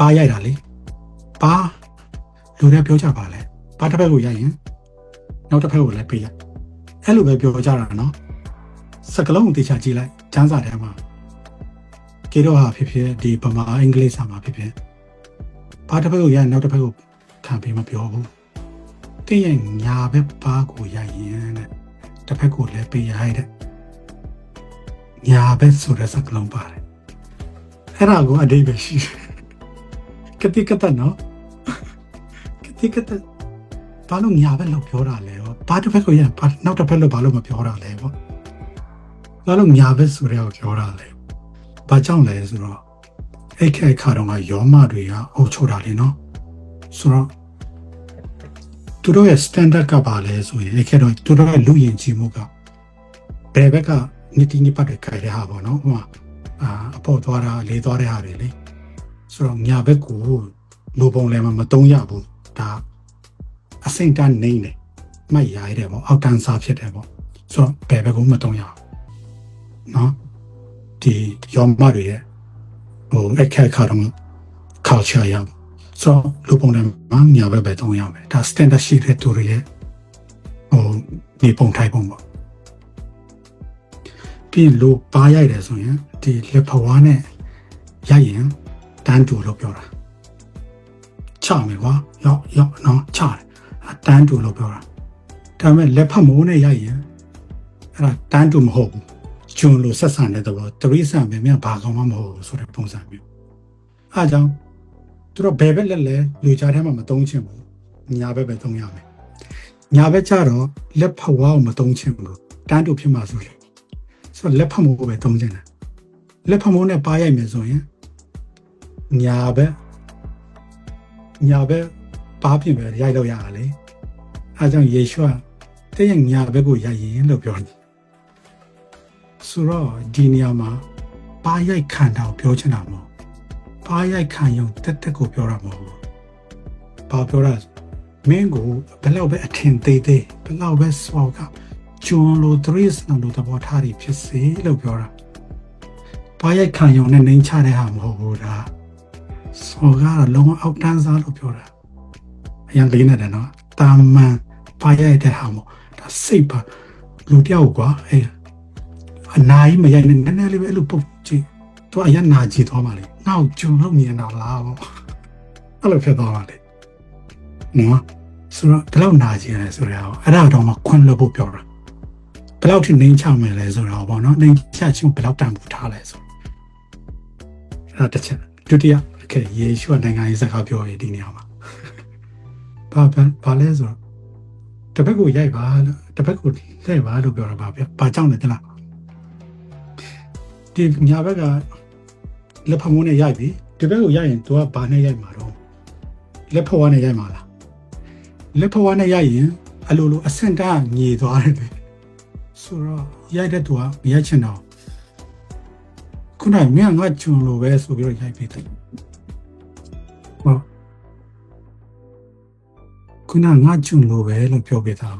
ပါရိုက်တာလေပါလူတွေပြောကြပါလဲပါတစ်ဖက်ကိုရိုက်ရင်နောက်တစ်ဖက်ကိုလည်းပေးရအဲ့လိုပဲပြောကြတာနော်စကလုံးကိုတေချာကြည့်လိုက်ကျန်းစာထဲမှာကေတော့ဟာဖြစ်ဖြစ်ဒီဗမာအင်္ဂလိပ်စာမှာဖြစ်ဖြစ်ပါတစ်ဖက်ကိုရိုက်နောက်တစ်ဖက်ကိုခံပေးမပြောဘူးတင်းရဲ့ညာဘက်ပါကိုရိုက်ရင်တဲ့တစ်ဖက်ကိုလည်းပေးရိုက်တဲ့ညာဘက်ဆိုတဲ့စကလုံးပါတယ်အဲ့ဒါကိုအတိတ်ပဲရှိတယ် ကတိကတနော်ကတိကတဘာလို့ညာဘက်လို့ပြောတာလဲဟောဘာတစ်ဖက်ကိုရဘာနောက်တစ်ဖက်လို့ဘာလို့မပြောတာလဲဟောဘာလို့ညာဘက်ဆိုတဲ့ကိုပြောတာလဲဘာကြောင့်လဲဆိုတော့အဲ့ခဲခါတော့ကယောမတွေကအုပ်ချုပ်တာလေနော်ဆိုတော့သူတို့ရဲ့ standard ကပါလဲဆိုရင်အဲ့ခဲတော့သူတို့ရဲ့လူယဉ်ကြည်မှုကဘယ်ဘက်ကနိတိနိပတ်တွေခိုင်တဲ့ဟာပေါ့နော်ဟိုမှာအာအပေါ်သွားတာလေးသွားတဲ့ဟာတွေလေ ဆိုတော့ညာဘက်ကိုလူပုံလည်းမတုံးရဘူးဒါအစိမ့်တန်းနေနေမှတ်ရရတဲ့ပေါ့အောက်တန်းစားဖြစ်တယ်ပေါ့ဆိုတော့ဘယ်ဘက်ကမတုံးရဘူးနော်ဒီယောမတွေရဲ့ဟိုအခက်ခါတော့ culture ရအောင်ဆိုတော့လူပုံလည်းမညာဘက်ပဲတုံးရမယ်ဒါ standard ရှိတဲ့သူတွေရဲ့ဟိုဒီပုံထိုင်ပုံပေါ့ပြီးရင်လူပါရိုက်တယ်ဆိုရင်ဒီလက်ဖဝါးနဲ့ရိုက်ရင် တန်းတူလို့ပြောတာချမယ်ကွာရောက်ရောက်နော်ချတယ်အတန်းတူလို့ပြောတာဒါပေမဲ့လက်ဖက်မိုးနဲ့ရိုက်ရင်အဲ့ဒါတန်းတူမဟုတ်ဘူးဂျွန်လိုဆက်ဆံတဲ့သဘောတရိษံပဲမြန်ဘာကောင်မှမဟုတ်ဘူးဆိုတဲ့ပုံစံမျိုးအားကြောင့်သူတို့ဘယ်ဘက်လက်လဲလူကြားထဲမှာမတုံးချင်ဘူးညာဘက်ပဲတုံးရမယ်ညာဘက်ကျတော့လက်ဖက်ဝါးကိုမတုံးချင်ဘူးတန်းတူဖြစ်မှာဆိုလေဆိုတော့လက်ဖက်မိုးကိုပဲတုံးချင်တယ်လက်ဖက်မိုးနဲ့ပါရိုက်မယ်ဆိုရင် ညာဘက်ညာဘက်ပါပြင်ပဲရိုက်တော့ရတာလေအဲကြောင့်ယေရှုကတဲ့ရဲ့ညာဘက်ကိုရိုက်ရင်လို့ပြောတယ်ဆိုတော့ဒီနေရာမှာပါရိုက်ခံတာကိုပြောချင်တာမဟုတ်ပါရိုက်ခံရုံတက်တက်ကိုပြောတာမဟုတ်ဘာပြောတာမင်းကိုဘယ်လောက်ပဲအထင်သေးသေးဘယ်လောက်ပဲစောကကျွန်းလိုသရစ်နလိုသဘောထားတွေဖြစ်စေလို့ပြောတာပါရိုက်ခံရုံနဲ့နှိမ်ချတဲ့ဟာမဟုတ်ဘူးဒါ စောကတော့လုံးဝအောက်တန်းစားလို့ပြောတာအရင်လေးနေတယ်နော်တာမန်ပါရိုက်တဲ့ဟာမဟုတ်ဒါစိတ်ပါလူတယောက်ကွာအေးအနာကြီးမရိုက်နဲ့နည်းနည်းလေးပဲအဲ့လိုပုတ်ကြည့်သူအရင်နာကြည့်သွားပါလေငါ့ကိုဂျုံလို့မြင်တာလားပေါ့အဲ့လိုဖြစ်သွားပါလေနော်ဆိုတော့ဘယ်လောက်နာကြည့်ရလဲဆိုတော့အဲ့ဒါတော့မှခွင့်လို့ဖို့ပြောတာဘယ်လောက်ထိနှိမ်ချမယ်လဲဆိုတော့ပေါ့နော်နှိမ်ချခြင်းဘယ်လောက်တန်ဖိုးထားလဲဆိုအဲ့ဒါတစ်ချက်ဒုတိယ ခက်ယေရှုကနိုင်ငံရေးစကားပြောရေးဒီနေရာမှာဘာဘာလဲဆိုတော့တပတ်ကိုရိုက်ပါလို့တပတ်ကိုလှည့်ပါလို့ပြောတာပါဗျဘာကြောင့်လဲတလားဒီညာဘက်ကလက်ဖက်မိုးနဲ့ရိုက်ပြီဒီဘက်ကိုရိုက်ရင် तू ကဘာနဲ့ရိုက်မှာတော့လက်ဖက်ဝါးနဲ့ရိုက်မှာလားလက်ဖက်ဝါးနဲ့ရိုက်ရင်အလိုလိုအဆင့်တားညေသွားတယ်ဆိုတော့ရိုက်တဲ့ तू ကမရိုက်ချင်တော့ခုနကမြန်ငါချွန်လို့ပဲဆိုပြီးတော့ရိုက်ပေးတယ် ဟောခုနငါဂျွန်လိုပဲလို့ပြောပြတာ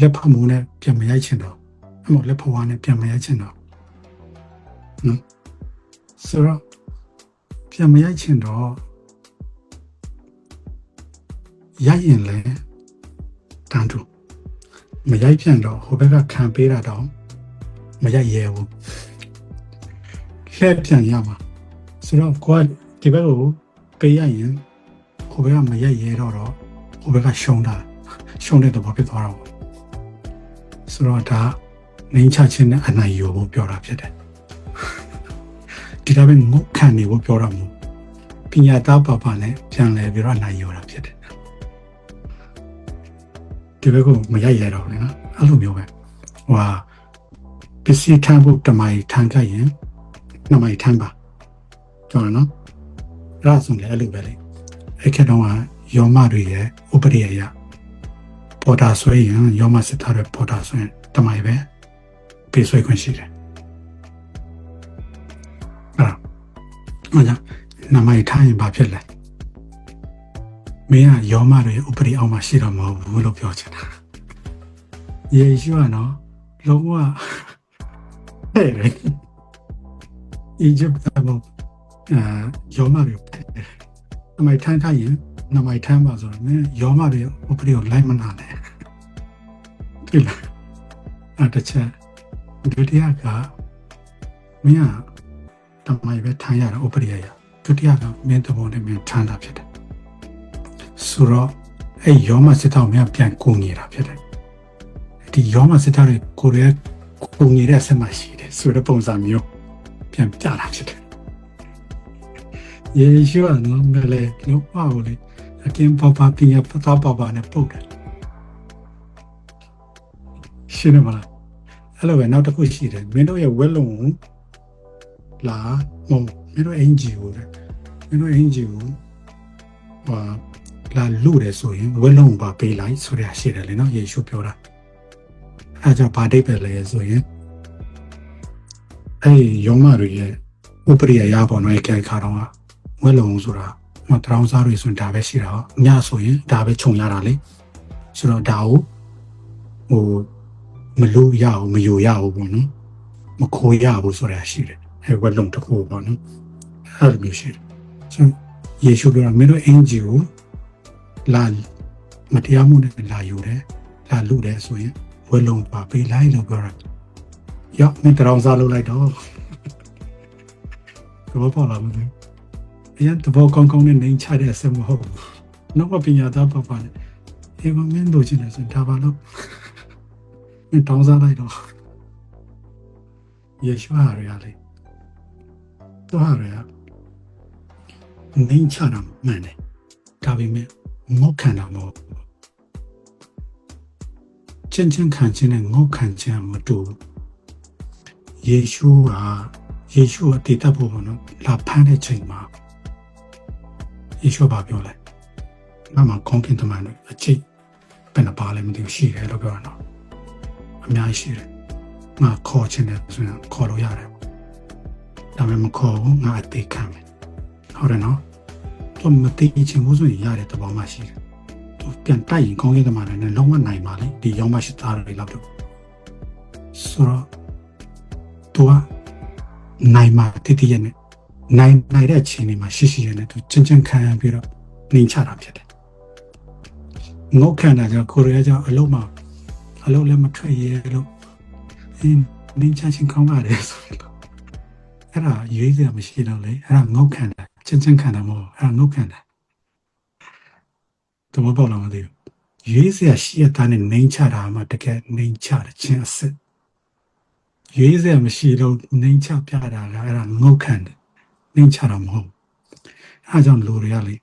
လက်ဖမိုးနဲ့ပြန်မရိုက်ချင်တော့အမေလက်ဖဝါနဲ့ပြန်မရိုက်ချင်တော့နော်ဆိုတော့ပြန်မရိုက်ချင်တော့ရိုက်ရင်လည်းတန်တူမရိုက်ပြန်တော့ဟိုဘက်ကခံပေးတာတော့မရိုက်ရဲဘူးလှည့်ပြန်ရမှာဆိုတော့ကိုကဒီဘက်ကို ပေးရရင်ဟိုဘက်ကမရိုက်ရဲတော့တော့ဟိုဘက်ကရှုံးတာရှုံးတဲ့သဘောဖြစ်သွားတော့ဆိုတော့ဒါနှင်းချခြင်းနဲ့အနိုင်ယူဖို့ပြောတာဖြစ်တယ်ဒီတော့ပဲငုတ်ခံနေဖို့ပြောတော့မူပညာသားပါပါနဲ့ပြန်လဲပြီးတော့နိုင်ရတာဖြစ်တယ်ဒီဘက်ကမရိုက်ရတော့ဘူးနော်အဲ့လိုမျိုးပဲဟိုဟာပစ္စည်းထမ်းဖို့တမိုင်ထမ်းခဲ့ရင်နမိုင်ထမ်းပါကျော်နော်အဲ့ ဒါဆိုလည်းအဲ့လိုပဲလေအဲ့ခက်တော့ကယောမတွေရဲ့ဥပဒေရရပေါ်တာဆွဲရင်ယောမစစ်သားတွေပေါ်တာဆွဲတမိုင်ပဲပေးဆွဲခွင့်ရှိတယ်အဲ့ဒါနမိုင်ထားရင်ဘာဖြစ်လဲမင်းကယောမတွေဥပဒေအောက်မှာရှိတော့မဟုတ်ဘူးလို့ပြောချင်တာယေရှုကနော်လုံးဝဟဲ့လေအီဂျစ်ကဘော အာယောမတွေမိုက်ထမ်းထားရင်နမိုက်ထမ်းပါဆိုတော့နင်ရောမတွေဥပဒေကိုလိုက်မနာနဲ့ဒီလားအဲ့တစ်ချက်ဒုတိယကမင်းကတမိုက်ပဲထမ်းရတာဥပဒေရဒုတိယကမင်းတဘောနဲ့မင်းထမ်းတာဖြစ်တယ်ဆိုတော့အဲ့ရောမစစ်တောက်များပြန်ကိုနေတာဖြစ်တယ်ဒီရောမစစ်တောက်တွေကိုရဲကိုနေတဲ့ဆက်မရှိတယ်ဆိုတဲ့ပုံစံမျိုးပြန်ပြတာဖြစ်တယ် ယေရှုကနော်ငလေလုံးပါကိုလေအကင်းပပပညာပတာပပနဲ့ပုတ်တယ်ရှင်းမလားအဲ့လိုပဲနောက်တစ်ခုရှိတယ်မင်းတို့ရဲ့ဝက်လုံးလာမဟုတ်မင်းတို့အင်ဂျီကိုလေမင်းတို့အင်ဂျီကိုဟာလာလူတယ်ဆိုရင်ဝက်လုံးပါပေးလိုက်ဆိုရရှိတယ်လေနော်ယေရှုပြောတာအဲကြောင့်ဗာဒိတ်ပဲလေဆိုရင်အဲ့ယောမတွေရဲ့ဥပရိယရပေါ်တော့ကြိုက်ခါတော့ ဝက်လုံးဆိုတာမတရောင်းစားတွေဆိုရင်ဒါပဲရှိတာဟောညဆိုရင်ဒါပဲခြုံရတာလေဆိုတော့ဒါကိုဟိုမလို့ရအောင်မယူရအောင်ပေါ့နော်မခိုးရဘူးဆိုတာရှိတယ်အဲဝက်လုံးတစ်ခုပေါ့နော်အဲ့လိုမျိုးရှိတယ်ဆိုယေရှုပြောတာမင်းတို့အင်ဂျီကိုလာမတရားမှုနဲ့လာယူတယ်လာလူတယ်ဆိုရင်ဝက်လုံးပါပေးလိုက်လို့ပြောတာရောက်မင်းတရောင်းစားလုပ်လိုက်တော့ဘောပေါ်လာမလို့ အရင်တဘောကောင်းကောင်းနဲ့နေချတဲ့အစမဟုတ်ဘူးနောက်ကပညာသားပပနဲ့အေးမမင်းတို့ချင်တယ်ဆိုဒါပါလို့မင်းတောင်းစားလိုက်တော့ယေရှုဟာရလေတော့ဟာရနေချတာမှန်တယ်ဒါပေမဲ့ငေါက်ခံတာမဟုတ်ချင်းချင်းခံချင်းနဲ့ငေါက်ခံချင်းမတူဘူးယေရှုကယေရှုအတည်တတ်ဖို့ပေါ့နော်လာဖမ်းတဲ့ချိန်မှာ ယေရှုဘာပြောလဲငါမှကောင်းကင်တမန်တွေအချိတ်ဘယ်နှပါလဲမသိဘူးရှိတယ်လို့ပြောတာနော်အများကြီးရှိတယ်ငါခေါ်ချင်တယ်ဆိုရင်ခေါ်လို့ရတယ်ပေါ့ဒါပေမဲ့မခေါ်ဘူးငါအသေးခံမယ်ဟုတ်တယ်နော်တော့မသိချင်ဘူးဆိုရင်ရတဲ့သဘောမှရှိတယ်သူပြန်တိုက်ရင်ကောင်းကင်တမန်တွေနဲ့လုံးဝနိုင်ပါလေဒီရောင်းမရှိသားတွေလောက်တော့ဆိုတော့သူကနိုင်မှာတည်တည်ရနဲ့ နိုင်နိုင်တဲ့အချိန်တွေမှာရှိရှိရနဲ့သူချင်းချင်းခံပြီးတော့နှိမ်ချတာဖြစ်တယ်။ငုတ်ခံတာကြောင့်ကိုရီးယားကြောင့်အလုံးမှာအလုံးလည်းမထွက်ရဲလို့အင်းနှိမ်ချခြင်းကောင်းပါတယ်ဆိုတော့အဲ့ဒါရွေးစရာမရှိတော့လေအဲ့ဒါငုတ်ခံတာချင်းချင်းခံတာမဟုတ်အဲ့ဒါငုတ်ခံတာတမပေါ့လားမသိဘူးရွေးစရာရှိရတဲ့နှိမ်ချတာမှတကယ်နှိမ်ချတဲ့ချင်းအစ်စ်ရွေးစရာမရှိတော့နှိမ်ချပြတာကအဲ့ဒါငုတ်ခံတယ် နှိမ်ချတာမဟုတ်အဲအကြောင်းလူတွေကလေ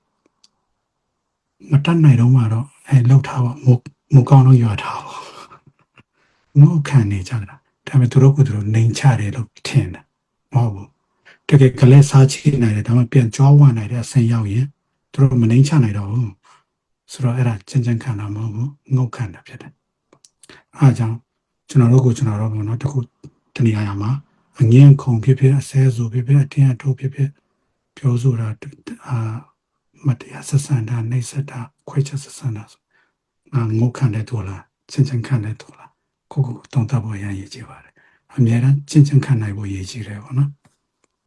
မတတ်နိုင်တော့မှတော့အဲလောက်ထားပါမူမူကောင်းတော့ရွာထားပါငုတ်ခံနေကြတာဒါပေမဲ့သူတို့ကသူတို့နှိမ်ချတယ်လို့ထင်တယ်မဟုတ်ဘူးတကယ်ကလေးစားချိနိုင်တယ်ဒါမှပြန်ကြွားဝနိုင်တဲ့အဆင့်ရောက်ရင်သူတို့မနှိမ်ချနိုင်တော့ဘူးဆိုတော့အဲ့ဒါချင်းချင်းခံတာမဟုတ်ဘူးငုတ်ခံတာဖြစ်တယ်အဲအကြောင်းကျွန်တော်တို့ကိုကျွန်တော်တို့ကနော်တခုတနေရာမှာ အငင်းခုံဖြစ်ဖြစ်အဆဲဆိုဖြစ်ဖြစ်အတင်းအထုတ်ဖြစ်ဖြစ်ပြောဆိုတာအာမတရားဆက်ဆံတာနှိပ်စက်တာခွဲချက်ဆက်ဆံတာဆိုငါငုတ်ခံတဲ့တူလားချင်းချင်းခံတဲ့တူလားကိုကိုတုံ့တက်ဖို့ရရည်ကြည့်ပါတယ်အများအားချင်းချင်းခံနိုင်ဖို့ရည်ကြည့်တယ်ပေါ့နော်